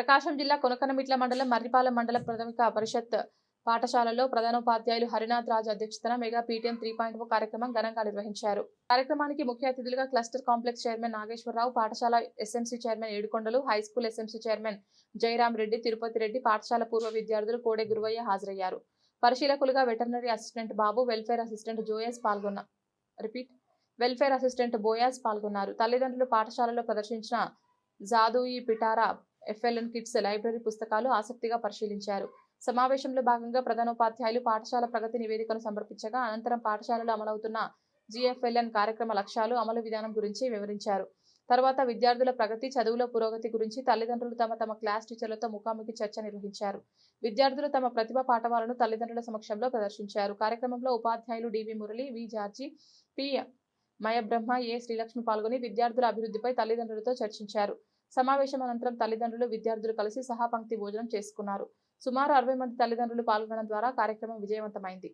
ప్రకాశం జిల్లా కొనకనమిట్ల మండలం మర్రిపాలెం మండల ప్రాథమిక పరిషత్ పాఠశాలలో ప్రధానోపాధ్యాయులు హరినాథ్ రాజ్ అధ్యక్షతన మెగా పీటీఎం త్రీ పాయింట్ కార్యక్రమం ఘనంగా నిర్వహించారు. కార్యక్రమానికి ముఖ్య అతిథులుగా క్లస్టర్ కాంప్లెక్స్ చైర్మన్ నాగేశ్వరరావు పాఠశాల SMC chairman Edukondalu high school SMC chairman Jayaram Reddy Tirupati Reddy పాఠశాల పూర్వ విద్యార్థులు కోడే గురువయ్య హాజరయ్యారు. పరిశీలకులుగా veterinary assistant Babu welfare assistant Joyce పాల్గొన్న రిపీట్ వెల్ఫేర్ అసిస్టెంట్ బోయాస్ పాల్గొన్నారు. తల్లిదండ్రులు పాఠశాలలో ప్రదర్శించిన Jadui Pitara FLN kids library పుస్తకాలు ఆసక్తిగా పరిశీలించారు. సమావేశంలో భాగంగా ప్రధానోపాధ్యాయులు పాఠశాల ప్రగతి నివేదికను సమర్పించగా అనంతరం పాఠశాలలో అమలవుతున్న జిఎఫ్ఎల్ఎన్ కార్యక్రమ లక్ష్యాలు అమలు విధానం గురించి వివరించారు. తర్వాత విద్యార్థుల ప్రగతి చదువుల పురోగతి గురించి తల్లిదండ్రులు తమ తమ క్లాస్ టీచర్లతో ముఖాముఖి చర్చ నిర్వహించారు. విద్యార్థులు తమ ప్రతిభ పాఠవాలను తల్లిదండ్రుల సమక్షంలో ప్రదర్శించారు. కార్యక్రమంలో ఉపాధ్యాయులు D V Murali V George P Mayabrahma A Srilakshmi పాల్గొని విద్యార్థుల అభివృద్ధిపై తల్లిదండ్రులతో చర్చించారు. సమావేశం అనంతరం తల్లిదండ్రులు విద్యార్థులు కలిసి సహాపంక్తి భోజనం చేసుకున్నారు. సుమారు అరవై మంది తల్లిదండ్రులు పాల్గొనడం ద్వారా కార్యక్రమం విజయవంతమైంది.